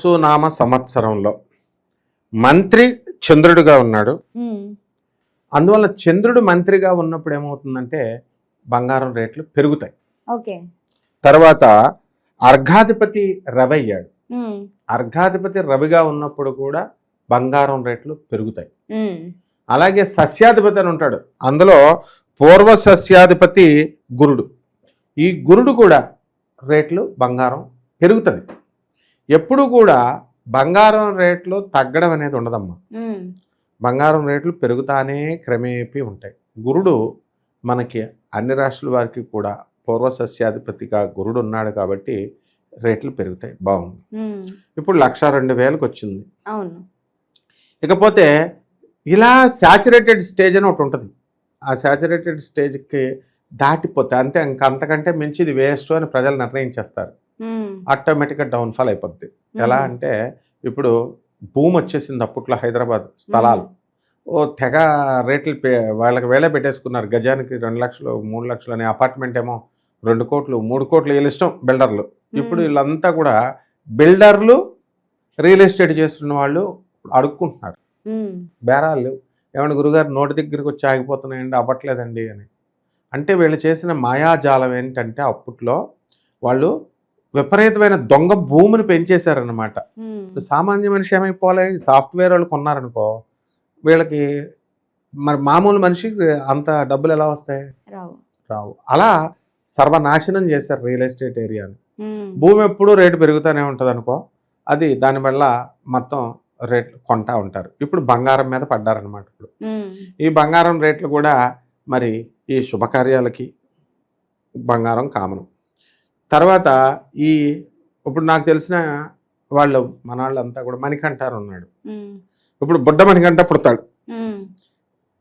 సునామ సంవత్సరంలో మంత్రి చంద్రుడిగా ఉన్నాడు. అందువల్ల చంద్రుడు మంత్రిగా ఉన్నప్పుడు ఏమవుతుందంటే బంగారం రేట్లు పెరుగుతాయి. తర్వాత అర్ఘాధిపతి రవి అయ్యాడు. అర్ఘాధిపతి రవిగా ఉన్నప్పుడు కూడా బంగారం రేట్లు పెరుగుతాయి. అలాగే సస్యాధిపతి అని ఉంటాడు. అందులో పూర్వ సస్యాధిపతి గురుడు. ఈ గురుడు కూడా రేట్లు బంగారం పెరుగుతుంది. ఎప్పుడు కూడా బంగారం రేట్లు తగ్గడం అనేది ఉండదమ్మా. బంగారం రేట్లు పెరుగుతానే క్రమేపీ ఉంటాయి. గురుడు మనకి అన్ని రాష్ట్రాల వారికి కూడా పూర్వ సస్యాధిపతిగా గురుడు ఉన్నాడు కాబట్టి రేట్లు పెరుగుతాయి. బాగుంది. ఇప్పుడు లక్ష రెండు వేలకు వచ్చింది. అవును. ఇకపోతే ఇలా శాచురేటెడ్ స్టేజ్ అని ఒకటి ఉంటుంది. ఆ శాచురేటెడ్ స్టేజ్కి దాటిపోతే అంతే ఇంక అంతకంటే మించి ఇది వేస్ట్ అని ప్రజలు నిర్ణయించేస్తారు. ఆటోమేటిక్గా డౌన్ఫాల్ అయిపోద్ది. ఎలా ఉమ్, అంటే ఇప్పుడు భూమి వచ్చేసింది అప్పట్లో హైదరాబాద్ స్థలాలు. ఓ తెగ రేట్లు వాళ్ళకి వేళ పెట్టేసుకున్నారు. గజానికి రెండు లక్షలు మూడు లక్షలు అనే అపార్ట్మెంట్ ఏమో రెండు కోట్లు మూడు కోట్లు వీళ్ళ ఇష్టం బిల్డర్లు. ఇప్పుడు. వీళ్ళంతా కూడా బిల్డర్లు రియల్ ఎస్టేట్ చేస్తున్న వాళ్ళు అడుక్కుంటున్నారు. బేరాలు ఏమన్నా గురుగారు నోటి దగ్గరికి వచ్చి ఆగిపోతున్నాయండి అవ్వట్లేదండి అని. అంటే వీళ్ళు చేసిన మాయాజాలం ఏంటంటే అప్పట్లో వాళ్ళు విపరీతమైన దొంగ భూమిని పెంచేశారనమాట సామాన్య మనిషి ఏమైపోలే సాఫ్ట్వేర్ వాళ్ళు కొన్నారనుకో వీళ్ళకి మరి మామూలు మనిషికి అంత డబ్బులు ఎలా వస్తాయి? రావు. అలా సర్వనాశనం చేశారు రియల్ ఎస్టేట్ ఏరియాని. భూమి ఎప్పుడూ రేటు పెరుగుతూనే ఉంటుంది అనుకో అది దానివల్ల మొత్తం రేట్లు కొంటా ఉంటారు. ఇప్పుడు బంగారం మీద పడ్డారనమాట ఇప్పుడు. ఈ బంగారం రేట్లు కూడా మరి ఈ శుభకార్యాలకి బంగారం కామను. తర్వాత ఈ ఇప్పుడు నాకు తెలిసిన వాళ్ళు మన వాళ్ళంతా కూడా మణికంఠారు ఉన్నాడు ఇప్పుడు బుడ్డ మణికంఠ పుడతాడు.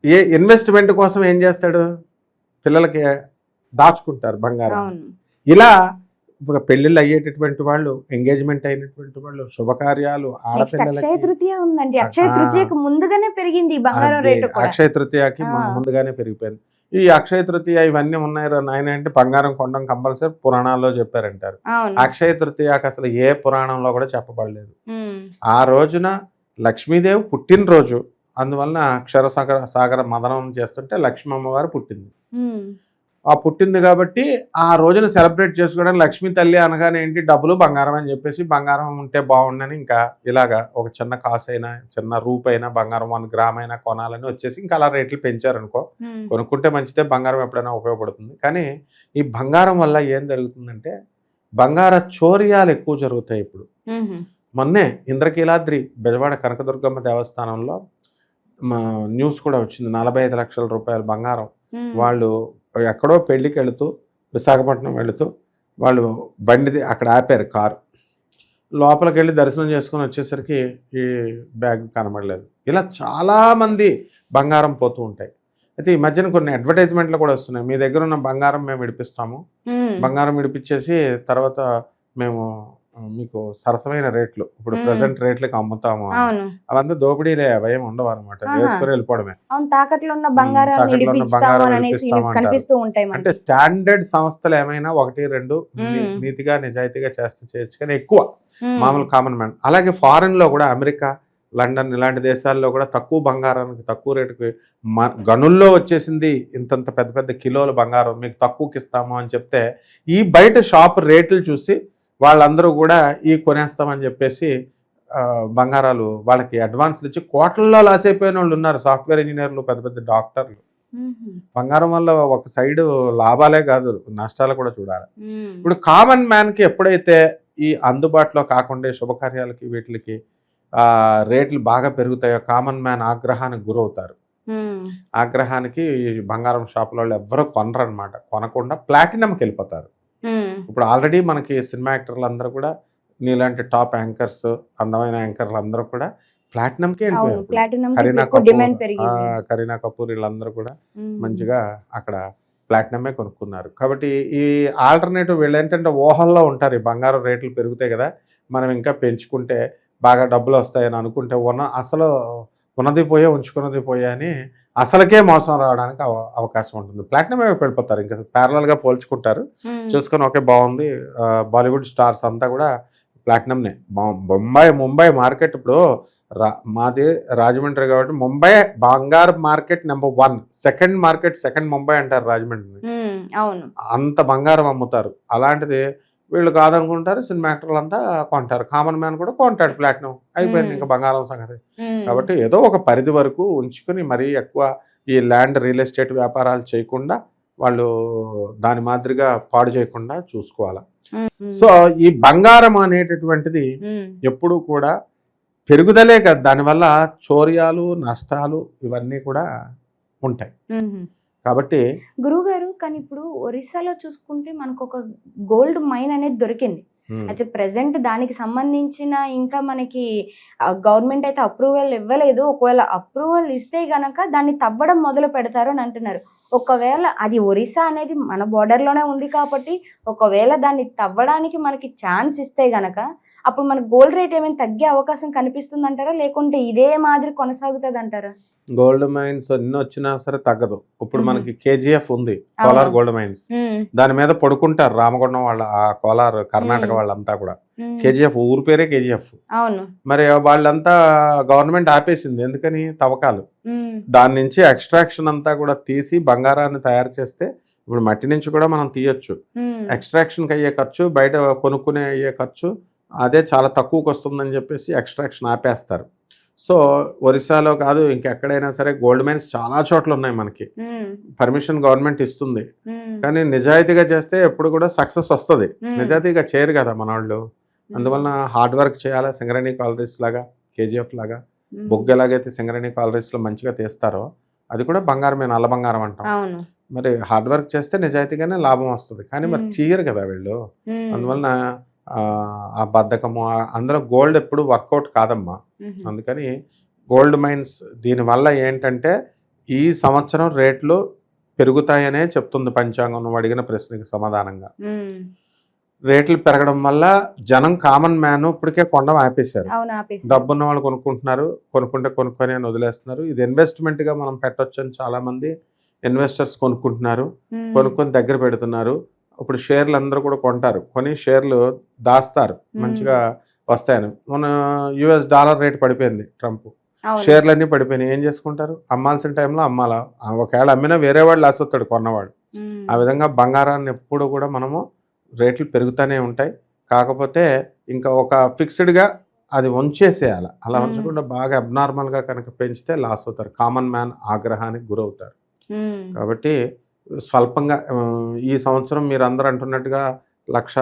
ఏ ఇన్వెస్ట్మెంట్ కోసం ఏం చేస్తాడు? పిల్లలకి దాచుకుంటారు బంగారం. ఇలా ఒక పెళ్ళిళ్ళు అయ్యేటటువంటి వాళ్ళు ఎంగేజ్మెంట్ అయినటువంటి వాళ్ళు శుభకార్యాలు అక్షయ ఆడపిల్లలకి తృతీయ ఉందండి. అక్షయ. తృతీయకు ముందుగానే పెరిగింది బంగారం రేటు అక్షయ తృతీయకి ముందుగానే పెరిగిపోయింది. ఈ అక్షయ తృతీయ ఇవన్నీ ఉన్నాయి రా నాయన అంటే బంగారం కొనడం కంపల్సరీ పురాణాల్లో చెప్పారంటారు. అక్షయ తృతీయకి అసలు ఏ పురాణంలో కూడా చెప్పబడలేదు. ఆ రోజున లక్ష్మీదేవి పుట్టినరోజు. అందువలన అక్షర సాగర సాగర మదనం చేస్తుంటే లక్ష్మీ అమ్మవారు పుట్టింది. పుట్టింది కాబట్టి ఆ రోజున సెలబ్రేట్ చేసుకోవడానికి లక్ష్మీ తల్లి అనగానే ఏంటి? డబ్బులు బంగారం అని చెప్పేసి బంగారం ఉంటే బాగుండని ఇంకా ఇలాగా ఒక చిన్న కాసు అయినా చిన్న రూప్ అయినా బంగారం వన్ గ్రామ్ అయినా కొనాలని వచ్చేసి ఇంకా అలా రేట్లు పెంచారనుకో కొనుక్కుంటే మంచిదే బంగారం ఎప్పుడైనా ఉపయోగపడుతుంది. కానీ ఈ బంగారం వల్ల ఏం జరుగుతుందంటే బంగార చోర్యాలు ఎక్కువ జరుగుతాయి ఇప్పుడు. మొన్నే ఇంద్రకీలాద్రి బెజవాడ కనకదుర్గమ్మ దేవస్థానంలో మా న్యూస్ కూడా వచ్చింది. నలభై ఐదు లక్షల రూపాయల బంగారం వాళ్ళు ఎక్కడో పెళ్ళికి వెళుతూ విశాఖపట్నం వెళుతూ వాళ్ళు బండిది అక్కడ ఆపారు కారు. లోపలికి వెళ్ళి దర్శనం చేసుకొని వచ్చేసరికి ఈ బ్యాగ్ కనబడలేదు. ఇలా చాలామంది బంగారం పోతూ ఉంటాయి. అయితే ఈ మధ్యన కొన్ని అడ్వర్టైజ్మెంట్లు కూడా వస్తున్నాయి. మీ దగ్గర ఉన్న బంగారం మేము విడిపిస్తాము. బంగారం విడిపించేసి తర్వాత మేము మీకు సరసమైన రేట్లు ఇప్పుడు మ్మ్. ప్రజెంట్ రేట్లకి అమ్ముతాము అవంతా దోపిడీలే భయం ఉండవు అనమాట. వేసుకొని వెళ్ళిపోవడమే అవును తాకట్లో ఉన్న బంగారం. కనిపిస్తూ ఉంటాయి అంటే స్టాండర్డ్ సంస్థలు ఏమైనా ఒకటి రెండు. నీతిగా నిజాయితీగా చేస్తే చేయొచ్చు కానీ ఎక్కువ మామూలు కామన్ మ్యాన్ అలాగే ఫారెన్లో కూడా అమెరికా లండన్ ఇలాంటి దేశాల్లో కూడా తక్కువ బంగారానికి తక్కువ రేటుకి మ- గనుల్లో వచ్చేసింది ఇంతంత పెద్ద పెద్ద కిలోల బంగారం మీకు తక్కువకి ఇస్తాము అని చెప్తే ఈ బయట షాప్ రేట్లు చూసి వాళ్ళందరూ కూడా ఈ కొనేస్తామని చెప్పేసి బంగారాలు వాళ్ళకి అడ్వాన్స్లు ఇచ్చి కోట్లలో లాస్ అయిపోయిన వాళ్ళు ఉన్నారు. సాఫ్ట్వేర్ ఇంజనీర్లు పెద్ద పెద్ద డాక్టర్లు. బంగారం వల్ల ఒక సైడ్ లాభాలే కాదు నష్టాలు కూడా చూడాలి. ఇప్పుడు కామన్ మ్యాన్కి ఎప్పుడైతే ఈ అందుబాటులో కాకుండా శుభకార్యాలకి వీటికి ఆ, రేట్లు బాగా పెరుగుతాయో కామన్ మ్యాన్ ఆగ్రహానికి గురవుతారు. ఆగ్రహానికి ఈ బంగారం షాపుల వాళ్ళు ఎవ్వరూ కొనరు అనమాట కొనకుండా ప్లాటినంకి వెళ్ళిపోతారు. ఇప్పుడు ఆల్రెడీ మనకి సినిమా యాక్టర్లు అందరూ కూడా నీలాంటి టాప్ యాంకర్స్ అందమైన యాంకర్లు అందరూ కూడా ప్లాటినంకే కరీనా కపూర్. కరీనా కపూర్ వీళ్ళందరూ కూడా మంచిగా అక్కడ ప్లాటినమే కొనుక్కున్నారు. కాబట్టి ఈ ఆల్టర్నేటివ్ వీళ్ళు ఏంటంటే ఊహల్లో ఉంటారు. ఈ బంగారం రేట్లు పెరుగుతాయి కదా మనం ఇంకా పెంచుకుంటే బాగా డబ్బులు వస్తాయని అనుకుంటే ఉన్న అసలు ఉన్నది పోయే ఉంచుకున్నది పోయే అని అసలుకే మోసం రావడానికి అవ- అవకాశం ఉంటుంది. ప్లాటినం వెళ్ళిపోతారు. ఇంకా parallel గా పోల్చుకుంటారు. చూసుకొని ఓకే బాగుంది. బాలీవుడ్ స్టార్స్ అంతా కూడా ప్లాటినంనే బొంబాయి ముంబై మార్కెట్ ఇప్పుడు రా మాది రాజమండ్రి కాబట్టి ముంబై బంగారు market number one second market second Mumbai అంటారు రాజమండ్రి అవును. అంత బంగారం అమ్ముతారు. అలాంటిది వీళ్ళు కాదనుకుంటారు సినిమా యాక్టర్లు అంతా కొంటారు. కామన్ మ్యాన్ కూడా కొంటాడు ప్లాటినం. అయిపోయింది. ఇంకా బంగారం సంగతి. కాబట్టి ఏదో ఒక పరిధి వరకు ఉంచుకుని మరీ ఎక్కువ ఈ ల్యాండ్ రియల్ ఎస్టేట్ వ్యాపారాలు చేయకుండా వాళ్ళు దాని మాదిరిగా పాడు చేయకుండా చూసుకోవాలి. సో ఈ బంగారం అనేటటువంటిది ఎప్పుడూ కూడా పెరుగుదలే కదా. దానివల్ల చోర్యాలు నష్టాలు ఇవన్నీ కూడా ఉంటాయి. కాబట్టి గురువు గారు కానీ ఇప్పుడు ఒరిస్సాలో చూసుకుంటే మనకు ఒక గోల్డ్ మైన్ అనేది దొరికింది. అయితే ప్రెసెంట్ దానికి సంబంధించిన ఇంకా మనకి గవర్నమెంట్ అయితే అప్రూవల్ ఇవ్వలేదు. ఒకవేళ అప్రూవల్ ఇస్తే గనక దాన్ని తవ్వడం మొదలు పెడతారు అని అంటున్నారు. ఒకవేళ అది ఒరిస్సా అనేది మన border లోనే ఉంది కాబట్టి ఒకవేళ దాన్ని తవ్వడానికి మనకి ఛాన్స్ ఇస్తే గనక అప్పుడు మన గోల్డ్ రేట్ ఏమైనా తగ్గే అవకాశం కనిపిస్తుంది అంటారా లేకుంటే ఇదే మాదిరి కొనసాగుతుంది అంటారా గోల్డ్ మైన్స్ ఎన్ని వచ్చినా సరే తగ్గదు ఇప్పుడు. మనకి కేజీఎఫ్ ఉంది కోలార్. గోల్డ్ మైన్స్ దాని మీద పడుకుంటారు రామగుండం వాళ్ళ ఆ కోలార్ కర్ణాటక. వాళ్ళంతా కూడా కేజీఎఫ్ ఊరు పేరే కేజీఎఫ్. అవును. మరి వాళ్ళంతా గవర్నమెంట్ ఆపేసింది. ఎందుకని? తవ్వకాలు. దాని నుంచి ఎక్స్ట్రాక్షన్ అంతా కూడా తీసి బంగారాన్ని తయారు చేస్తే ఇప్పుడు మట్టి నుంచి కూడా మనం తీయొచ్చు. ఎక్స్ట్రాక్షన్కి అయ్యే ఖర్చు బయట కొనుక్కునే అయ్యే ఖర్చు అదే చాలా తక్కువకి వస్తుందని చెప్పేసి ఎక్స్ట్రాక్షన్ ఆపేస్తారు. సో ఒరిస్సాలో కాదు ఇంకెక్కడైనా సరే గోల్డ్ మైన్స్ చాలా చోట్ల ఉన్నాయి మనకి. పర్మిషన్ గవర్నమెంట్ ఇస్తుంది. కానీ నిజాయితీగా చేస్తే ఎప్పుడు కూడా సక్సెస్ వస్తుంది. నిజాయితీగా చేయరు కదా మన వాళ్ళు అందువలన హార్డ్ వర్క్ చేయాలి? సింగరేణి కాలరీస్ లాగా కేజీఎఫ్ లాగా? బొగ్గు ఎలాగైతే సింగరేణి కాలరీస్లో మంచిగా తీస్తారో అది కూడా బంగారమే నల్ల బంగారం అంటాం. మరి హార్డ్ వర్క్ చేస్తే నిజాయితీగానే లాభం వస్తుంది. కానీ మరి. చేయరు కదా వీళ్ళు. అందువలన ఆ, బద్ధకము అందులో గోల్డ్ ఎప్పుడు వర్కౌట్ కాదమ్మా. అందుకని గోల్డ్ మైన్స్ దీనివల్ల ఏంటంటే ఈ సంవత్సరం రేట్లు పెరుగుతాయనే చెప్తుంది పంచాంగం నువ్వు అడిగిన ప్రశ్నకి సమాధానంగా. రేట్లు పెరగడం వల్ల జనం కామన్ మ్యాన్ ఇప్పటికే కొండం ఆపేశారు. డబ్బున్న వాళ్ళు కొనుక్కుంటున్నారు కొనుక్కుంటే కొనుక్కొని అని వదిలేస్తున్నారు. ఇది ఇన్వెస్ట్మెంట్గా మనం పెట్టొచ్చు అని చాలామంది ఇన్వెస్టర్స్ కొనుక్కుంటున్నారు కొనుక్కొని దగ్గర పెడుతున్నారు. ఇప్పుడు షేర్లు అందరూ కూడా కొంటారు. కొని షేర్లు దాస్తారు. మంచిగా వస్తాయని. మన యుఎస్ డాలర్ రేట్ పడిపోయింది ట్రంప్. అవును. షేర్లన్నీ పడిపోయినాయి. ఏం చేసుకుంటారు? అమ్మాల్సిన టైంలో అమ్మాలా? ఒకవేళ అమ్మినా వేరే వాడు లాస్ వస్తాడు కొన్నవాడు. ఆ విధంగా బంగారాన్ని ఎప్పుడు కూడా మనము రేట్లు పెరుగుతూనే ఉంటాయి. కాకపోతే ఇంకా ఒక ఫిక్స్డ్గా అది ఉంచేసేయాలి అలా. ఉంచకుండా బాగా అబ్నార్మల్గా కనుక పెంచితే లాస్ అవుతారు. కామన్ మ్యాన్ ఆగ్రహానికి గురవుతారు. కాబట్టి స్వల్పంగా ఈ సంవత్సరం మీరు అందరూ అంటున్నట్టుగా లక్ష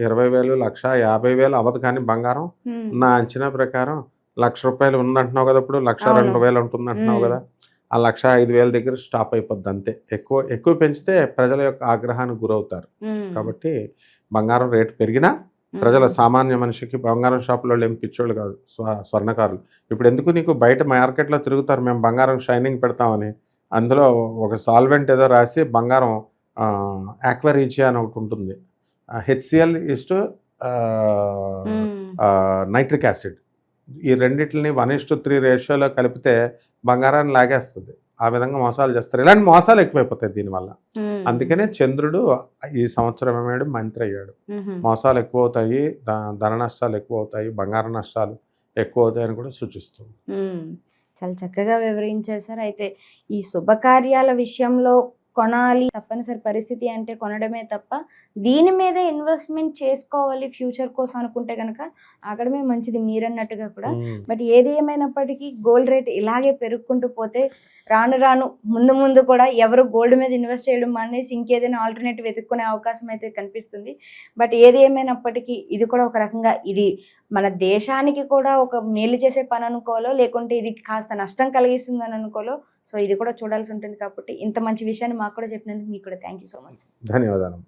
ఇరవై వేలు లక్ష యాభై వేలు అవ్వదు కానీ బంగారం నా అంచనా ప్రకారం లక్ష రూపాయలు ఉందంటున్నావు కదా ఇప్పుడు లక్ష. రెండు వేలు ఉంటుంది అంటున్నావు. కదా. ఆ లక్ష ఐదు వేల దగ్గర స్టాప్ అయిపోద్ది అంతే. ఎక్కువ ఎక్కువ పెంచితే ప్రజల యొక్క ఆగ్రహానికి గురవుతారు. కాబట్టి బంగారం రేటు పెరిగినా ప్రజల సామాన్య మనిషికి బంగారం షాపులో ఏం పిచ్చోళ్ళు కాదు స్వ స్వర్ణకారులు. ఇప్పుడు ఎందుకు నీకు బయట మార్కెట్లో తిరుగుతారు మేము బంగారం షైనింగ్ పెడతామని? అందులో ఒక సాల్వెంట్ ఏదో రాసి బంగారం యాక్వరీచియా అని ఒకటి ఉంటుంది. HCL is two nitric acid ఈ రెండిటిని వన్ ఇస్ టు త్రీ రేషియోలో కలిపితే బంగారాన్ని లాగేస్తుంది. ఆ విధంగా మోసాలు చేస్తారు. ఇలాంటి మోసాలు ఎక్కువైపోతాయి దీనివల్ల. అందుకనే చంద్రుడు ఈ సంవత్సరం ఏమాడు మంత్రి అయ్యాడు. మోసాలు ఎక్కువ అవుతాయి ధన నష్టాలు ఎక్కువ అవుతాయి బంగారు నష్టాలు ఎక్కువ అవుతాయని కూడా సూచిస్తుంది. చాలా చక్కగా వివరించారు సార్. అయితే ఈ శుభకార్యాల విషయంలో కొనాలి తప్పనిసరి పరిస్థితి అంటే కొనడమే తప్ప దీని మీద ఇన్వెస్ట్మెంట్ చేసుకోవాలి ఫ్యూచర్ కోసం అనుకుంటే కనుక అక్కడమే మంచిది మీరన్నట్టుగా కూడా. బట్ ఏది ఏమైనప్పటికీ గోల్డ్ రేట్ ఇలాగే పెరుగుకుంటూ పోతే రాను రాను ముందు ముందు కూడా ఎవరు గోల్డ్ మీద ఇన్వెస్ట్ చేయడం మానేసి ఇంకేదైనా ఆల్టర్నేటివ్ వెతుక్కునే అవకాశం అయితే కనిపిస్తుంది బట్ ఏది ఏమైనప్పటికీ ఇది కూడా ఒక రకంగా ఇది మన దేశానికి కూడా ఒక మేలు చేసే పని అనుకోలో లేకుంటే ఇది కాస్త నష్టం కలిగిస్తుందని అనుకోలో సో ఇది కూడా చూడాల్సి ఉంటుంది కాబట్టి ఇంత మంచి విషయాన్ని మాకు కూడా చెప్పినందుకు మీకు కూడా థ్యాంక్ యూ సో మచ్ ధన్యవాదాలు.